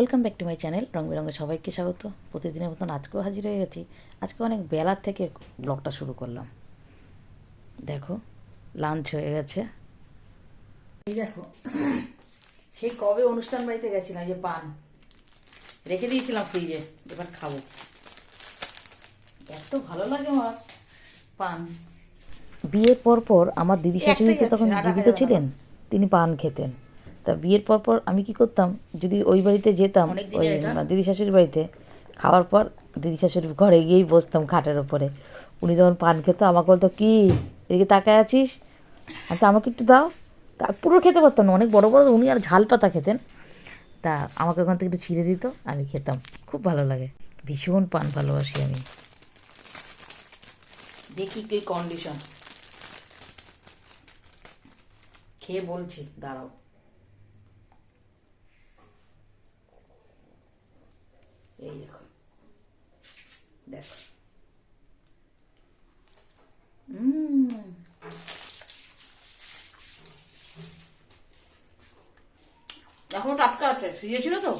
Welcome back to my channel রং বেরঙে সবাইকে স্বাগত। প্রতিদিনের মতন আজকেও হাজির হয়ে গেছি। আজকে অনেক বেলার থেকে ব্লগটা শুরু করলাম। দেখো লাঞ্চ হয়ে গেছে। এই দেখো সেই কবে অনুষ্ঠান বাড়িতে গেছিলাম যে পান। রেখে দিয়েছিলাম ফ্রিজে এবার খাব। এত ভালো লাগে আমার পান। বিয়ের পর পর আমার দিদি শাশুড়ি তো তখন জীবিত ছিলেন তিনি পান খেতেন। তা বিয়ের পর পর আমি কি করতাম যদি ওই বাড়িতে যেতাম ওই দিদি শাশুড়ির বাড়িতে খাওয়ার পর দিদি শাশুড়ির ঘরে গিয়েই বসতাম খাটের ওপরে। উনি যখন পান খেত আমাকে বলতো কি এদিকে তাকায় আছিস? আচ্ছা আমাকে একটু দাও। তা পুরো খেতে পারতাম না অনেক বড় বড় উনি আর ঝাল পাতা খেতেন। তা আমাকে ওখান থেকে একটু ছিঁড়ে দিত আমি খেতাম। খুব ভালো লাগে। ভীষণ পান ভালোবাসি আমি। দেখি কি কন্ডিশন খেয়ে বলছি দাঁড়াও। এই দেখো। দেখো। এখনও টাটকা আছে ফ্রিজে ছিল তো?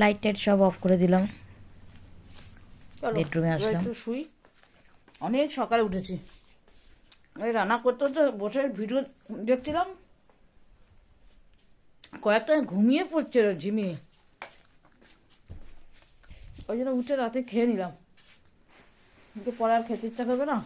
লাইট টাইট সব অফ করে দিলাম। বেডরুমে আসলাম। একটু শুই। অনেক সকালে উঠেছি। এই রান্না করতে করতে বসে ভিডিও দেখছিলাম। কয়েকটা ঘুমিয়ে পড়ছে ঝিমিয়ে ওই জন্য উঠে রাতে খেয়ে নিলাম। কিন্তু পরে আর খেতে ইচ্ছা করবে না?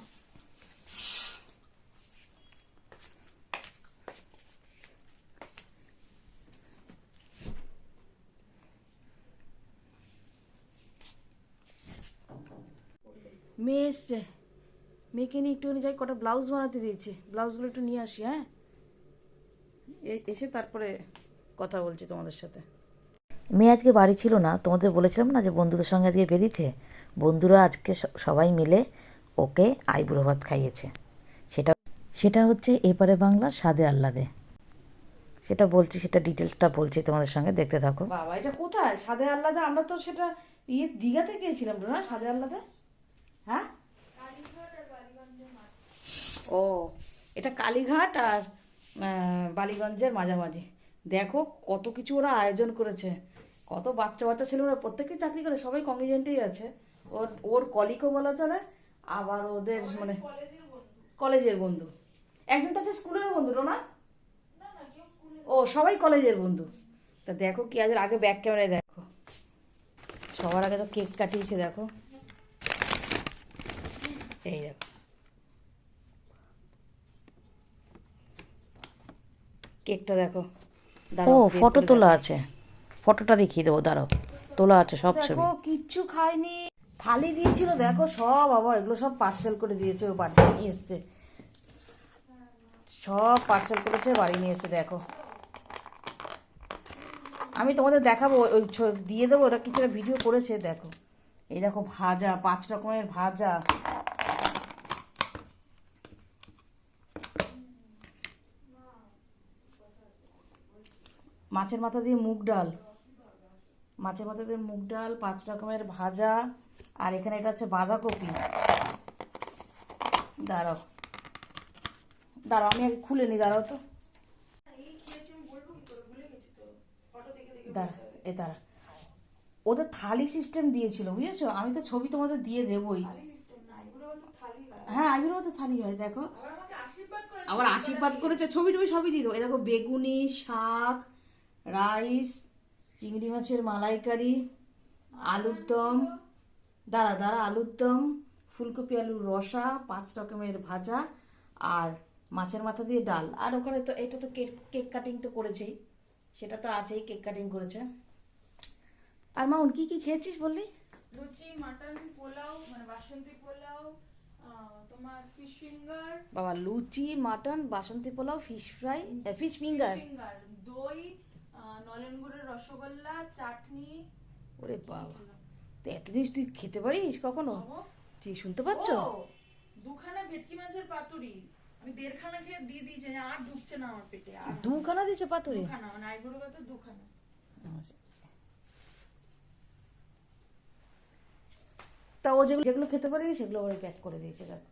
মেয়ে এসছে। মেয়েকে নিয়ে একটুখানি যাই কটা ব্লাউজ বানাতে দিয়েছি। ব্লাউজগুলো একটু নিয়ে আসি হ্যাঁ? এ- এসে তারপরে কথা বলছি তোমাদের সাথে। মেয়ে আজকে বাড়ি ছিল না তোমাদের বলেছিলাম না যে বন্ধুদের সঙ্গে আজকে বেরিয়েছে? বন্ধুরা আজকে সবাই মিলে ওকে আইবুড়ো ভাত খাইয়েছে। সেটা সেটা হচ্ছে এপারে বাংলা স্বাদে আহ্লাদে। সেটা বলছি সেটা ডিটেলসটা বলছি তোমাদের সঙ্গে দেখতে থাকো। বাবা এটা কোথায়? সাদে আল্লাদা আমরা তো সেটা ইয়ে দীঘাতে গিয়েছিলাম না সাদে আল্লাদা হ্যাঁ ও এটা কালীঘাট আর বালিগঞ্জের মাঝামাঝি। দেখো কত কিছু ওরা আয়োজন করেছে। কত বাচ্চা বাচ্চা ছেলে ওরা প্রত্যেকেই চাকরি করে সবাই কমিজেন্টেই আছে। ওর ওর কলিকও বলা চলে আবার ওদের মানে কলেজের বন্ধু। একজন তাদের স্কুলের বন্ধু না ও সবাই কলেজের বন্ধু। তা দেখো কি আজ আগে ব্যাক ক্যামেরায় দেখো। সবার আগে তো কেক কাটিয়েছে দেখো। এই দেখো। কেকটা দেখো। ও ফটো তোলা আছে। ফটোটা দেখিয়ে দেবো দাঁড়াও। তোলা আছে সব ছবি। দেখো কিচ্ছু খায়নি। থালি দিয়েছিল দেখো সব আবার এগুলো সব পার্সেল করে দিয়েছে ও বাড়ি নিয়ে এসছে। সব পার্সেল করেছে বাড়ি নিয়ে এসছে দেখো। আমি তোমাদের দেখাবো ওই দিয়ে দেবো ওরা কিছু ভিডিও করেছে দেখো। এই দেখো ভাজা পাঁচ রকমের ভাজা। মাছের মাথা দিয়ে মুগ ডাল। মাছের মাথা দিয়ে মুগ ডাল পাঁচ রকমের ভাজা আর এখানে এটা হচ্ছে বাঁধাকপি। দাঁড়াও। দাঁড়াও আমি আগে খুলে নি দাঁড়াও তো। দাঁড়া এ দাঁড়া। ওদের থালি সিস্টেম দিয়েছিল বুঝেছ? আমি তো ছবি তোমাদের দিয়ে দেবই। হ্যাঁ। আইবির মতো থালি হয় দেখো। আবার আশীর্বাদ করেছে ছবি টবি সবই দিয়ে দেবো। এই দেখো বেগুনি শাক রাইস চিংড়ি মাছের মালাইকারি আলুর দম দাঁড়া দাঁড়া আলুর দম ফুলকপি আলুর রসা পাঁচ রকমের ভাজা আর মাছের মাথা দিয়ে ডাল। আর ওখানে তো এটা তো কেক কেক কাটিং তো করেছেই। সেটা তো আছেই কেক কাটিং করেছে। আর মাউন কি কি খেয়েছিস বললি? লুচি মাটন পোলাও মানে বাসন্তী পোলাও তোমার ফিশ ফিঙ্গার বাবা লুচি মাটন বাসন্তী pulao fish fry fish finger finger দই নলেন গুড়ের রসগোল্লা চাটনি। ওরে বাবা। তো এত জিনিস তুই খেতে পারিস কখনো? তুই শুনতে পাচ্ছ? দুখানা ভেটকি মাছের পাতুরি। আমি দেড়খানা খেয়ে দিয়ে দিয়েছি আর ঢুকছে না আমার পেটে আর দুখানা দিচ্ছে পাতুরি? দুখানা মানে আইবুড়ো কত দুখানা। তা ও যেগুলো যেগুলো খেতে পারিনি সেগুলো ওরা প্যাক করে দিয়েছে দেখো।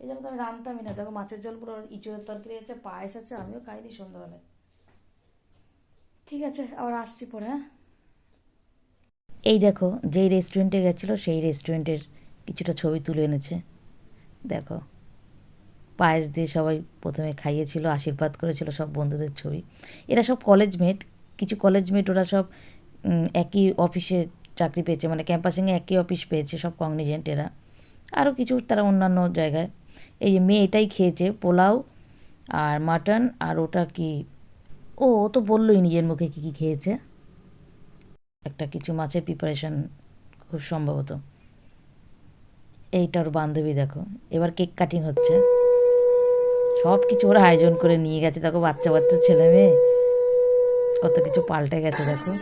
এই তো আমি রাঁধতামই না দেখো মাছের জল পুরো ইঁচড়ের তরকারি আছে পায়েস আছে আমিও খাইনি সন্ধ্যাবেলায়। ঠিক আছে, আবার আসছি পরে হ্যাঁ? এই দেখো, যেই রেস্টুরেন্টে গেছিল, সেই রেস্টুরেন্টের কিছুটা ছবি তুলে এনেছে। দেখো, পায়েস দিয়ে সবাই প্রথমে খাইয়েছিল, আশীর্বাদ করেছিল সব বন্ধুদের ছবি। এরা সব কলেজ মেট কিছু কলেজ মেট ওরা সব একই অফিসে চাকরি পেয়েছে মানে ক্যাম্পাসিংয়ে একই অফিস পেয়েছে সব কগনিজেন্ট এরা। আরও কিছু তারা অন্যান্য জায়গায়। এই যে মেয়ে এটাই খেয়েছে, পোলাও আর মাটন আর ওটা কি ও তো বললোই নিজের মুখে কী কী খেয়েছে। একটা কিছু মাছের প্রিপারেশন খুব সম্ভবত। এইটার বান্ধবী দেখো, এবার কেক কাটিং হচ্ছে। সব কিছু ওরা আয়োজন করে নিয়ে গেছে, দেখো বাচ্চা বাচ্চা ছেলে মেয়ে। কত কিছু পাল্টে গেছে দেখো।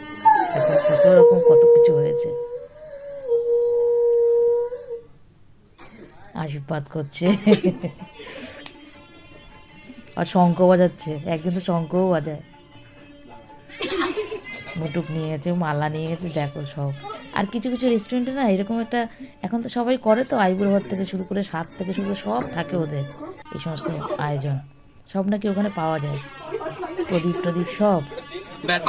দেখো কত রকম, কত কিছু হয়েছে। আশীর্বাদ করছে। আর শঙ্খ বাজাচ্ছে। একদিন তো শঙ্খও বাজায়। মুটুক নিয়ে গেছে মালা নিয়ে গেছে দেখো সব। আর কিছু কিছু রেস্টুরেন্টে না এরকম একটা এখন তো সবাই করে তো আইবুড়ো ভাত থেকে শুরু করে স্বাদ থেকে শুরু করে সব থাকে ওদের এই সমস্ত আয়োজন। সব নাকি ওখানে পাওয়া যায়। প্রদীপ প্রদীপ সব। ব্যাস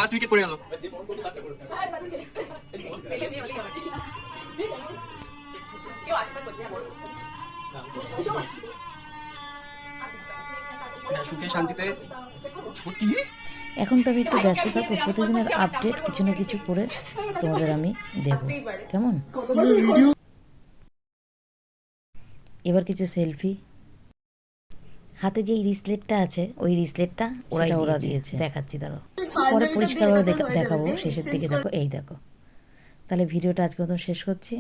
সুখে শান্তিতে ছুটি এখন তো আমি একটু ব্যস্ত থাকব প্রতিদিনের আপডেট কিছু না কিছু করে তোমাদের আমি দেবো। কেমন? এবার কিছু সেলফি হাতে যে রিসলেটটা আছে ওই রিসলেটটা ওরা ওরা দিয়েছে। দেখাচ্ছি দাঁড়াও। পরে পরিষ্কারভাবে দেখাবো শেষের দিকে দেখো এই দেখো। তাহলে ভিডিওটা আজকে মতন শেষ করছি।